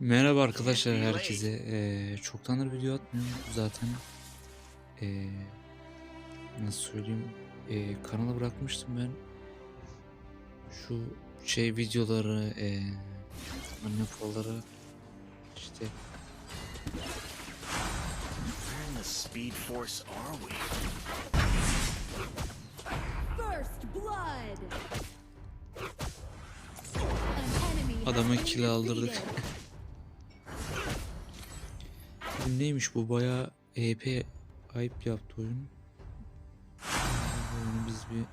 Merhaba arkadaşlar herkese. Ee, çoktandır video atmıyorum zaten. Ee, nasıl söyleyeyim? Ee, kanala bırakmıştım ben. Şu şey videoları, ee, anne falları işte Speed Force are we? First blood. Been kill aldırdık. Bu neymiş bu bayağı EP ayıp yaptı oyun. Oyunu biz bir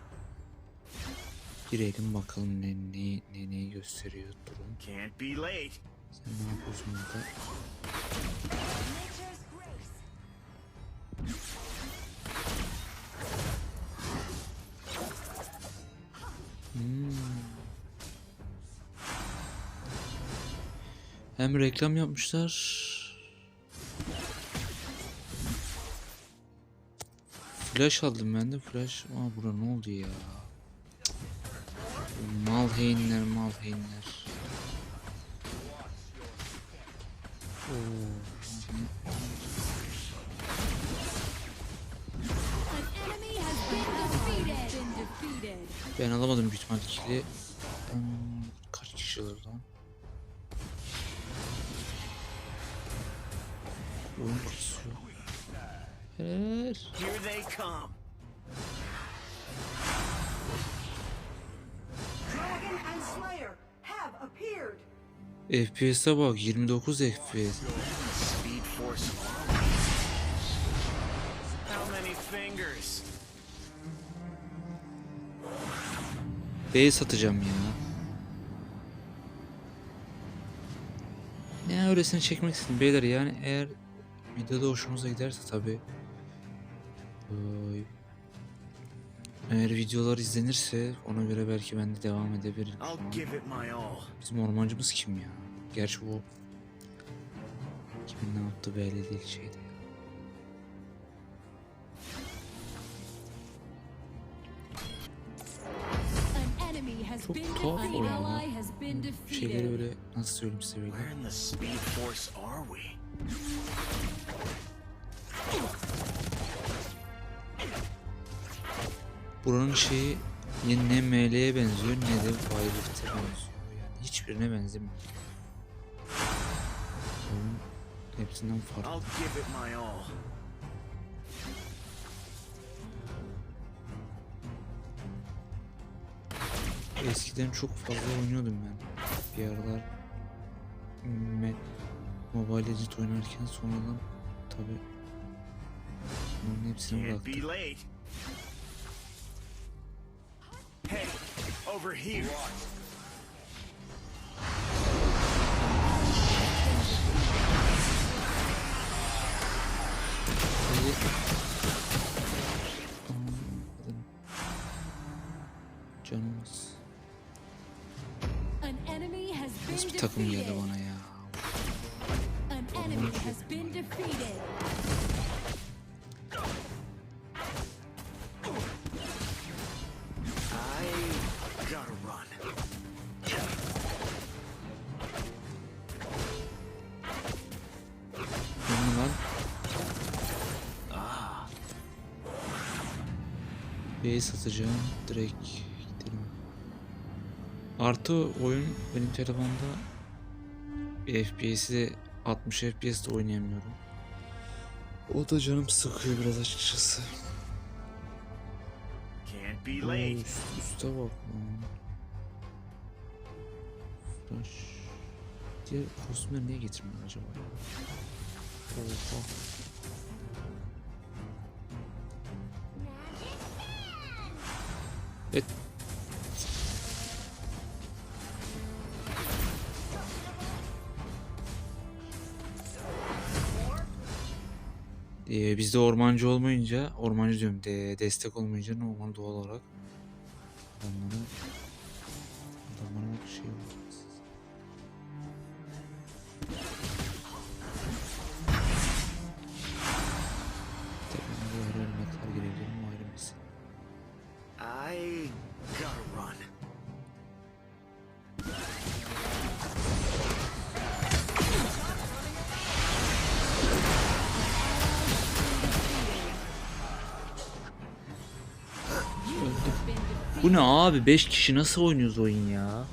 girelim bakalım ne ne ne neyi gösteriyor durum. Can't be late. Sen ne yapıyorsun burada? Hmm. Hem reklam yapmışlar. Flash aldım ben de flash. Aa bura ne oldu ya? Mal hainler mal defeated. Ben alamadım büyük ihtimalle kili. Hmm, kaç kişi var lan? Kutusu. Appeared. FPS'e bak 29 FPS. B'ye satacağım ya. Ne öylesine çekmek istedim beyler yani eğer videoda hoşunuza giderse tabi eğer videolar izlenirse ona göre belki ben de devam edebilirim. Bizim ormancımız kim ya? Gerçi bu kimin ne yaptığı belli değil has Çok tuhaf has been Şeyleri böyle nasıl söyleyeyim size böyle. Buranın şeyi ne ML'ye benziyor ne de Wildrift'e benziyor. Yani hiçbirine benzemiyor. Oyun hepsinden farklı. Eskiden çok fazla oynuyordum ben. Bir aralar Met Mobile Legends oynarken sonradan tabi bunların hepsini bıraktım. Over here. Şeyi- Aman, adını- Canımız. An enemy has been Nasıl bir takım geldi defeated. bana ya? An enemy has been defeated. Satacağım. Direkt gidelim. Artı oyun benim telefonda FPS'i de 60 FPS de oynayamıyorum. O da canım sıkıyor biraz açıkçası. Can't be Oo, late. üst, üste bak lan. Flash. Diğer kostümleri niye getirmiyor acaba ya? Oha. Evet. Ee, bizde ormancı olmayınca, ormancı diyorum, de, destek olmayınca normal doğal olarak adamlara Bu ne abi 5 kişi nasıl oynuyoruz oyun ya?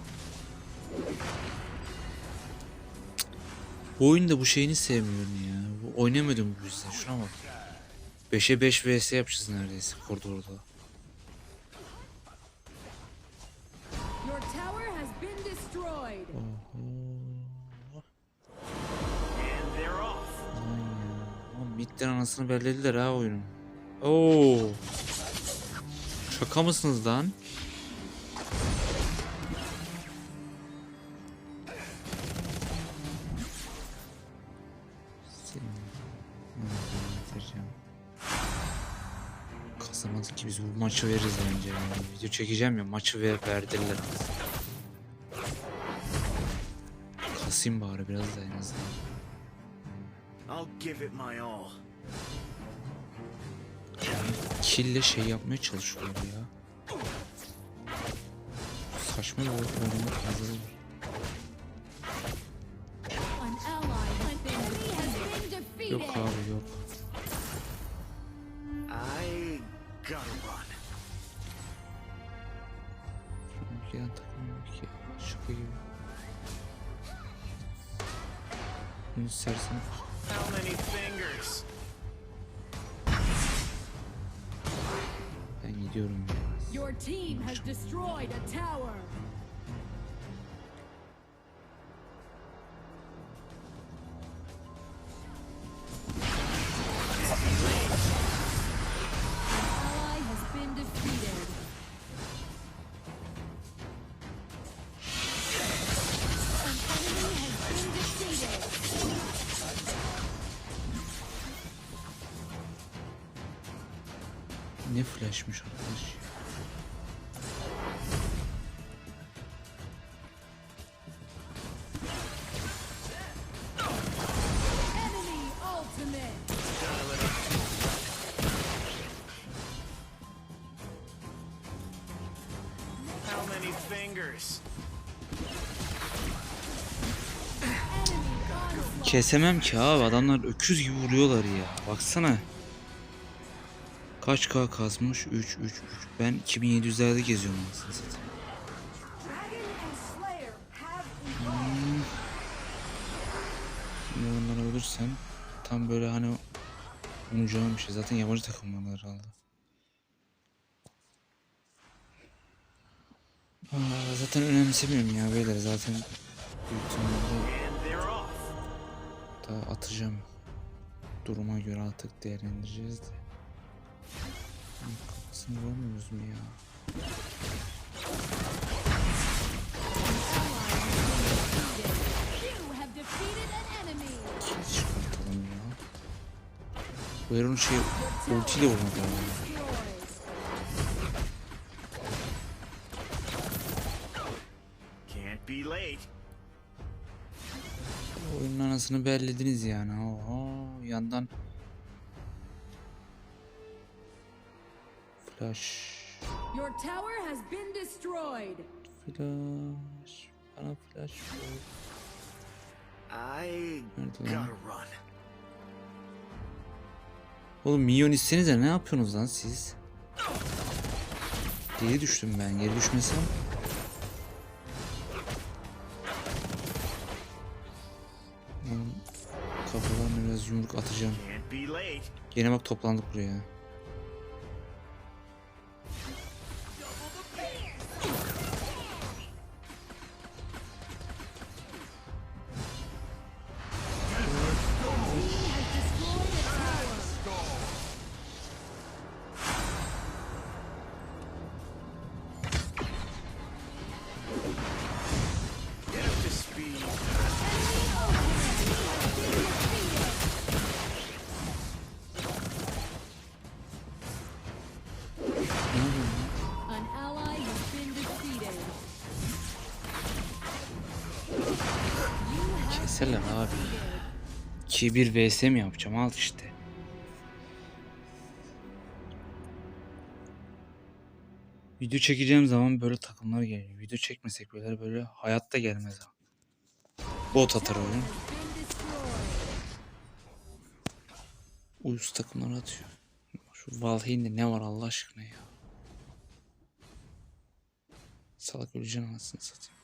Bu oyunda bu şeyini sevmiyorum ya. Oynamadım bu yüzden. Şuna bak. 5'e 5 vs yapacağız neredeyse koridorda. Midden anasını bellediler ha oyunun. Oo. Şaka mısınız lan? Kazanamadık ki biz bu maçı veririz bence yani. Video çekeceğim ya maçı ver, verdiler. Kasayım bari biraz da en azından. I'll give it my all. Kille şey yapmaya çalışıyorlar ya. Saçma bir oynamak defeated. Yok abi yok. I gotta run. Ülkeden takım yok ya. Şaka gibi. Bunu istersen How many fingers? Gidiyorum ya. Your team has destroyed a tower. Enemy onslaught. Kesemem ki abi adamlar öküz gibi vuruyorlar ya. Baksana. Kaç K kasmış? 3 3 3. Ben 2700'lerde geziyorum aslında zaten. Evolved. Şimdi tam böyle hani umacağım bir şey. Zaten yabancı takımlar herhalde. Aa, zaten önemsemiyorum ya beyler zaten büyük ihtimalle And they're off. da atacağım. Duruma göre artık değerlendireceğiz de. Kafasını görmüyoruz mu ya? You have defeated an enemy. Kill çıkartalım ya. Bu Heron şey ultiyle vurmak lazım. Destroyed. Can't be late. Oyunun anasını bellediniz yani. Oha yandan Flash Your tower has been destroyed. Flash Bana flash. I gotta run. Oğlum minyon istenize ne yapıyorsunuz lan siz? Geri düştüm ben geri düşmesem Kafalarına biraz yumruk atacağım. Can't be late. Gene bak toplandık buraya. Have Keserler abi. 2-1 vs mi yapacağım al işte. Video çekeceğim zaman böyle takımlar geliyor. Video çekmesek böyle böyle hayatta gelmez abi. Bot atar oyun. Uyuz takımlar atıyor. Şu Valheim'de ne var Allah aşkına ya. Salak öleceksin anasını satayım.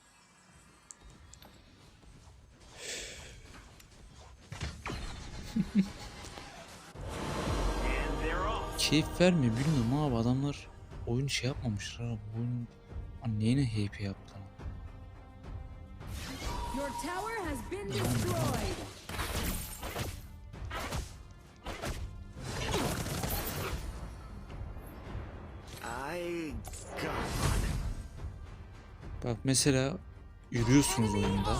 Keyif vermiyor bilmiyorum abi adamlar oyun şey yapmamışlar abi. Oyun neyine HP yaptı? Your tower has been destroyed. Bak mesela yürüyorsunuz oyunda.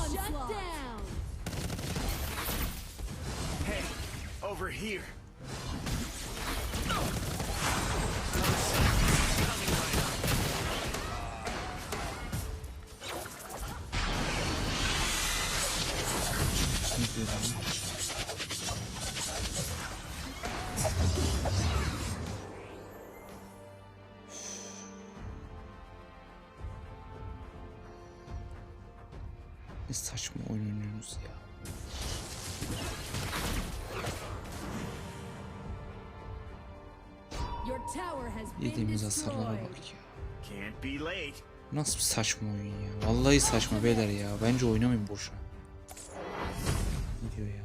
Over here. Ne saçma oynuyorsunuz ya. Yediğimiz hasarlara bak ya. Can't be late. Nasıl bir saçma oyun ya. Vallahi saçma beyler ya. Bence oynamayın boşuna. Ne diyor ya?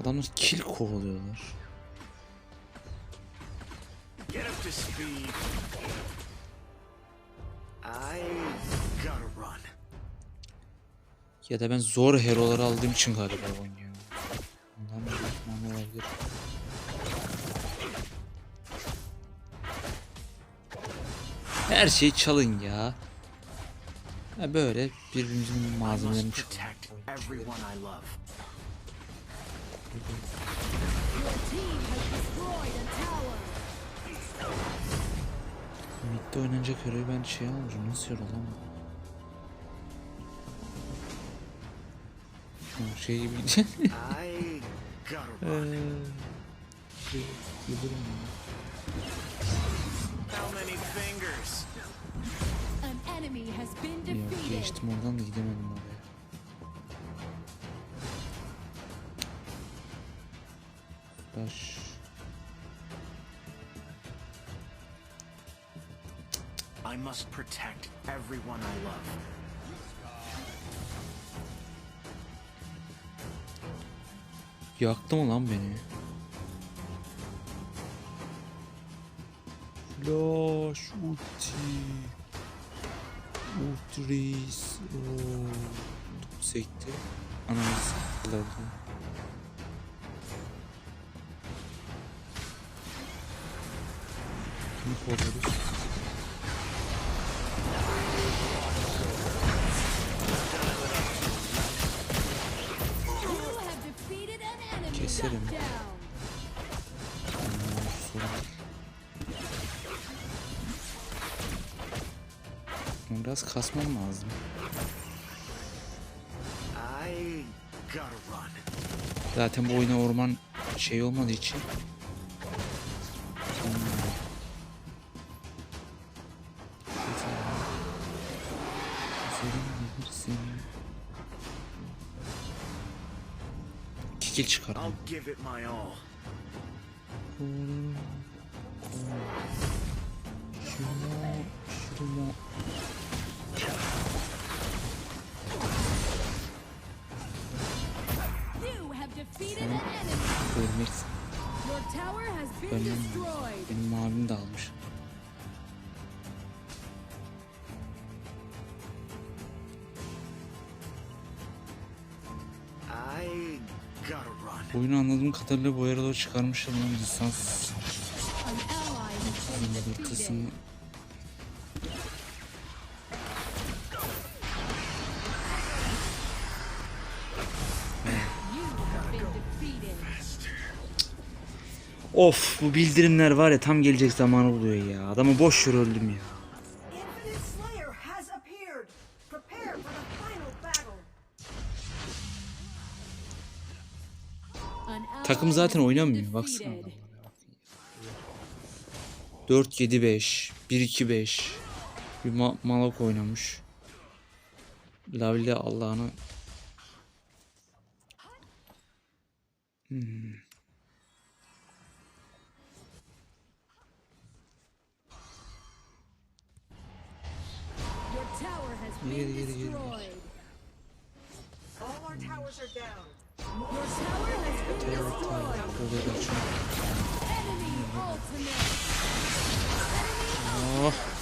Adamlar kill kovalıyorlar. Ya da ben zor hero'ları aldığım için galiba oynuyorum. Her şeyi çalın ya. Ha böyle birbirimizin malzemelerini. Mid'de oynanacak hero'yu ben şey alacağım. Nasıl? Ha, Şey gibi run. şey, yıldırım ya. Ya geçtim oradan da gidemedim oraya. Baş. I must protect everyone I love. Yaktı mı lan beni? Flash ulti. Ultris. Top sekti. Ananı sıktılar. Kimi kovalıyoruz? Keserim. Ananı sorun. Biraz kasmam lazım. Zaten bu oyuna orman şey olmadığı için. Kikil çıkar. Destroyed. Benim mavimi de almış. Oyunu anladığım kadarıyla bu arada çıkarmışlar lan lisans An Of bu bildirimler var ya tam gelecek zamanı buluyor ya. Adamı boş yere öldüm ya. Takım zaten oynamıyor baksana. defeated. adamlara. 4 7 5 1 2 5 bir ma Malak oynamış. Lavli Allah'ını Hmm. Enemy ultimate. Enemy Oh.